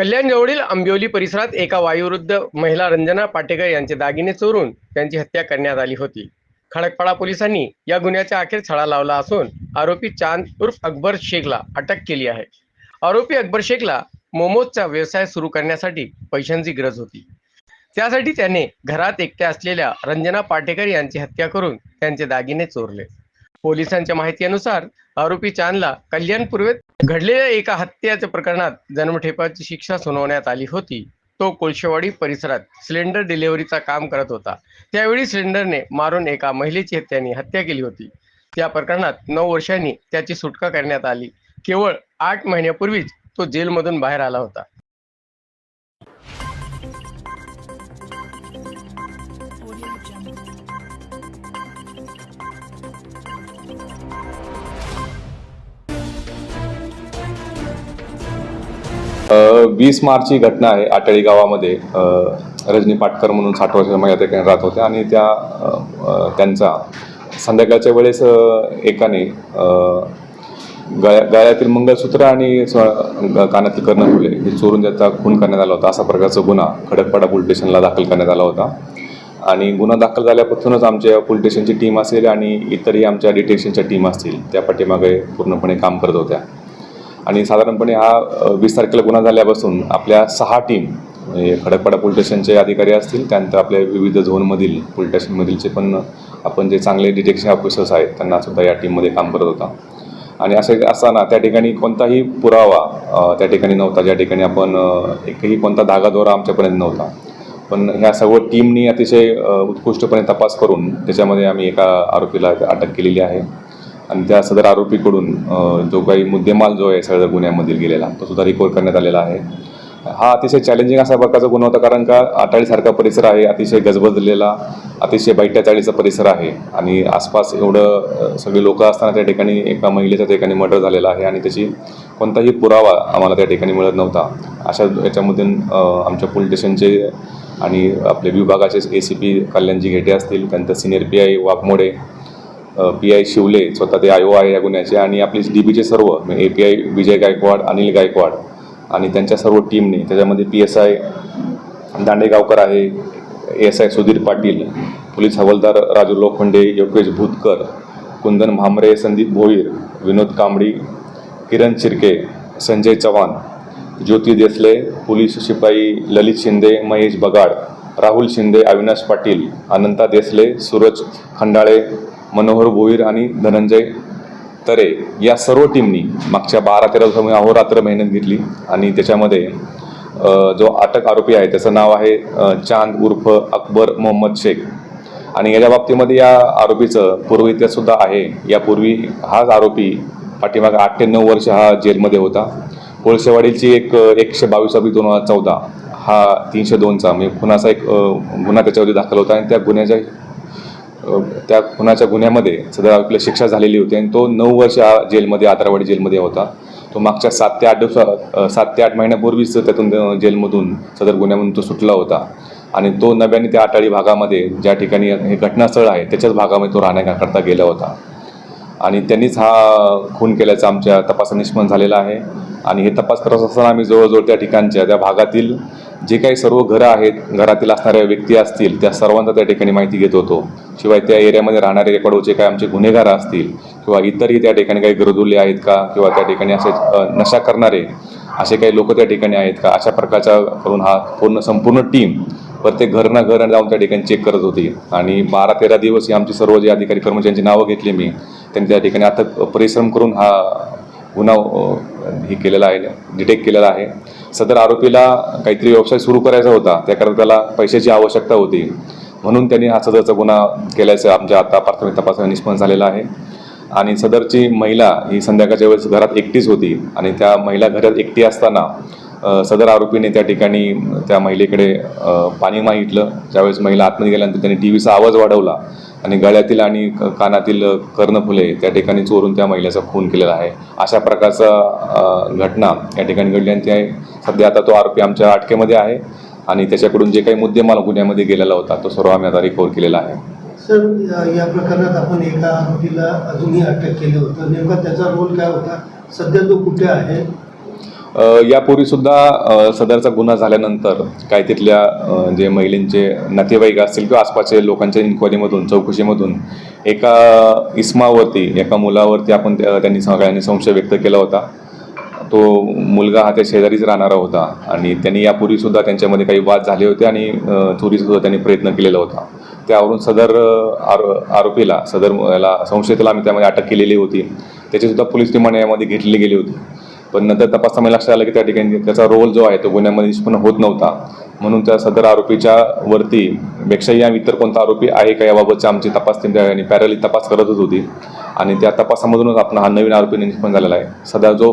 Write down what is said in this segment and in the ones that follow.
कल्याणजवळील आंबिवली परिसरात एका वायुवृद्ध महिला रंजना पाटेकर यांचे दागिने चोरून त्यांची हत्या करण्यात आली होती. खडकपाडा पोलिसांनी या गुन्ह्याच्या अखेर छडा लावला असून आरोपी चांद उर्फ अकबर शेखला अटक केली आहे. आरोपी अकबर शेखला मोमोजचा व्यवसाय सुरू करण्यासाठी पैशांची गरज होती. त्यासाठी त्याने घरात एकट्या असलेल्या रंजना पाटेकर यांची हत्या करून त्यांचे दागिने चोरले. पोलिसांच्या माहितीनुसार आरोपी चांदला कल्याण पूर्वेत घडलेल्या एका हत्येच्या प्रकरणात जन्मठेपाची शिक्षा सुनावण्यात आली होती. तो कोळशेवाडी परिसरात सिलेंडर डिलिव्हरीचा काम करत होता. त्यावेळी सिलेंडरने मारून एका महिलेची त्यांनी हत्या केली होती. त्या प्रकरणात नऊ वर्षांनी त्याची सुटका करण्यात आली. केवळ आठ महिन्यापूर्वीच तो जेलमधून बाहेर आला होता. Audio Jungle. वीस मार्चची घटना आहे आटळी गावामध्ये. रजनी पाटकर म्हणून साठ वर्षाच्या महिला त्या ठिकाणी राहत होत्या आणि त्या त्यांचा संध्याकाळच्या वेळेस एकाने गळ्या गळ्यातील मंगळसूत्र आणि कानातील कानातील कर्णफुले हे चोरून त्याचा खून करण्यात आला होता. असा प्रकारचा गुन्हा खडकपाडा पोलीस स्टेशनला दाखल करण्यात आला होता. आणि गुन्हा दाखल झाल्यापासूनच आमच्या पोलीस स्टेशनची टीम असेल आणि इतरही आमच्या डिटेक्शनच्या टीम असतील त्या पाठीमागे पूर्णपणे काम करत होत्या. आणि साधारणपणे हा वीस तारखेला गुन्हा झाल्यापासून आपल्या सहा टीम म्हणजे खडकपाडा पोलीस स्टेशनचे अधिकारी असतील त्यानंतर आपल्या विविध झोनमधील पोलीस स्टेशनमधीलचे पण आपण जे चांगले डिटेक्शन ऑफिसर्स आहेत त्यांना सुद्धा या टीममध्ये काम करत होता. आणि असं असताना त्या ठिकाणी कोणताही पुरावा त्या ठिकाणी नव्हता ज्या ठिकाणी आपण एकही कोणता धागादोरा आमच्यापर्यंत नव्हता. पण ह्या सर्व टीमनी अतिशय उत्कृष्टपणे तपास करून त्याच्यामध्ये आम्ही एका आरोपीला अटक केलेली आहे. आणि त्या सदर आरोपीकडून जो काही मुद्देमाल जो आहे सदर गुन्ह्यामधील गेलेला तो सुद्धा रिकवर करण्यात आलेला आहे. हा अतिशय चॅलेंजिंग असा प्रकारचा गुन्हा होता कारण का आटाळीसारखा परिसर आहे अतिशय गजबजलेला अतिशय बैठ्या चाळीचा परिसर आहे आणि आसपास एवढं सगळी लोकं असताना त्या ठिकाणी एका महिलेचा त्या ठिकाणी मर्डर झालेला आहे आणि त्याची कोणताही पुरावा आम्हाला त्या ठिकाणी मिळत नव्हता. अशा याच्यामधून आमच्या पोलीस स्टेशनचे आणि आपले विभागाचे A C P Kalyanji Ghete असतील त्यानंतर senior P I Waghmode P I Shivale स्वतः ते आय ओ आहे या गुन्ह्याचे आणि आपले डी बीचे सर्व A P I Vijay Gaikwad Anil Gaikwad आणि त्यांच्या सर्व टीमने त्याच्यामध्ये पी एस आय दांडेगावकर आहे S I Sudhir Patil police हवालदार राजू लोखंडे योगेश भूतकर कुंदन भामरे संदीप भोईर विनोद कांबडी किरण चिरके संजय चव्हाण ज्योती देसले पोलीस शिपाई ललित शिंदे महेश बगाड राहुल शिंदे अविनाश पाटील अनंता देसले सूरज खंडाळे मनोहर भोईर आणि धनंजय तरे या सर्व टीमनी मागच्या बारा तेरा दिवसामध्ये अहोरात्र मेहनत घेतली आणि त्याच्यामध्ये जो अटक आरोपी आहे त्याचं नाव आहे चांद उर्फ अकबर मोहम्मद शेख. आणि याच्या बाबतीमध्ये या आरोपीचं पूर्व इतिहाससुद्धा आहे. यापूर्वी हाच आरोपी पाठीमागे आठ ते नऊ वर्ष हा जेलमध्ये होता. कोळसेवाडीची एक एकशे बावीस अब्लिक दोन हजार चौदा हा तीनशे दोनचा म्हणजे खुनाचा एक गुन्हा त्याच्यावरती दाखल होता आणि त्या गुन्ह्याच्या त्या खुनाच्या गुन्ह्यामध्ये सदर आरोपीला शिक्षा झालेली होती आणि तो नऊ वर्ष जेलमध्ये आतरावाडी जेलमध्ये होता. तो मागच्या सात ते आठ दिवसा सात ते आठ महिन्यापूर्वीच त्यातून जेलमधून सदर गुन्ह्यामधून तो सुटला होता. आणि तो नव्याने त्या आटाळी भागामध्ये ज्या ठिकाणी हे घटनास्थळ आहे त्याच्याच भागामध्ये तो राहण्याकरता गेला होता. आणि त्यांनीच हा खून केल्याचा आमच्या तपासात निष्पन्न झालेला आहे. आणि हे तपास करत असताना आम्ही जवळजवळ त्या ठिकाणच्या त्या भागातील जे काही सर्व घरं आहेत घरातील असणाऱ्या व्यक्ती असतील त्या सर्वांचा त्या ठिकाणी माहिती घेत होतो. शिवाय त्या एरियामध्ये राहणारे रेकॉर्डचे काय आमचे गुन्हेगार असतील किंवा इतरही त्या ठिकाणी काही गरजुले आहेत का किंवा त्या ठिकाणी असे नशा करणारे असे काही लोक त्या ठिकाणी आहेत का? अशा प्रकारचा करून हा पूर्ण संपूर्ण टीम प्रत्येक घर ना घर जाऊन त्या ठिकाणी चेक करत होती. आणि बारा तेरा दिवस ही आमची सर्व जे अधिकारी कर्मचाऱ्यांची नावं घेतली मी त्यांनी त्या ठिकाणी आता परिश्रम करून हा गुन्हा हे केलेला आहे डिटेक्ट केलेला आहे. सदर आरोपीला काहीतरी व्यवसाय सुरू करायचा होता त्याकरता त्याला पैशाची आवश्यकता होती. म्हणून त्यांनी हा सदरचा गुन्हा केल्याचं आमच्या आता प्राथमिक तपासात निष्पन्न झालेला आहे. आणि सदरची महिला ही संध्याकाळच्या वेळेस घरात एकटीच होती. आणि त्या महिला घरात एकटी असताना सदर आरोपीने त्या ठिकाणी त्या महिलेकडे पाणी मागितलं. ज्यावेळेस महिला आतमध्ये गेल्यानंतर त्यांनी टी व्हीचा आवाज वाढवला आणि गळ्यातील आणि क- कानातील कर्णफुले त्या ठिकाणी चोरून त्या महिलेचा खून केलेला आहे. अशा प्रकारचा घटना या ठिकाणी घडली आणि त्या सध्या आता तो आरोपी आमच्या अटकेमध्ये आहे आणि त्याच्याकडून जे काही मुद्देमाल गुन्ह्यामध्ये गेलेला होता तो सर्व आम्ही आता रिकवर केलेला आहे. सर या- प्रकरणात आपण एका आरोपीला अजूनही अटक केली होतं. नेमका त्याचा रोल काय होता? सध्या तो कुठे आहे? यापूर्वीसुद्धा सदरचा गुन्हा झाल्यानंतर काय तिथल्या जे महिलेंचे नातेवाईक असतील किंवा आसपासच्या लोकांच्या इन्क्वायरीमधून चौकशीमधून एका इस्मावरती एका मुलावरती आपण त्या- त्यांनी सगळ्यांनी संशय व्यक्त केला होता. तो मुलगा हा त्या शेजारीच राहणारा होता आणि त्यांनी यापूर्वीसुद्धा त्यांच्यामध्ये काही वाद झाले होते आणि अ, त्यांनी प्रयत्न केलेला होता. त्यावरून सदर आरो आरोपीला सदर याला संशयिताला आम्ही त्यामध्ये अटक केलेली होती. त्याचीसुद्धा पोलीस रिमांड यामध्ये घेतली गेली होती. पण नंतर तपासामध्ये लक्षात आलं की त्या ठिकाणी त्याचा रोल जो आहे तो गुन्ह्यामध्ये निष्पन्न होत नव्हता. म्हणून त्या सदर आरोपीच्या वरती पेक्षाही आम्ही इतर कोणता आरोपी आहे का याबाबतची आमची तपास टीम आणि पॅरली तपास करतच होती. आणि त्या तपासामधूनच आपण हा नवीन आरोपी निष्पन्न झालेला आहे. सध्या जो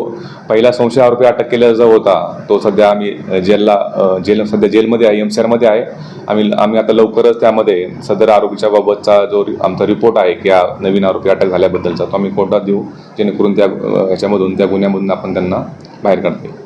पहिला संशय आरोपी अटक केला जो होता तो सध्या आम्ही जेलला जेल सध्या जेलमध्ये आहे एम सी आरमध्ये आहे. आम्ही आम्ही आता लवकरच त्यामध्ये सदर आरोपीच्या बाबतचा जो रि- आमचा रिपोर्ट आहे की हा नवीन आरोपी अटक झाल्याबद्दलचा तो आम्ही कोर्टात देऊ जेणेकरून त्या ह्याच्यामधून त्या गुन्ह्यामधून आपण त्यांना बाहेर काढतो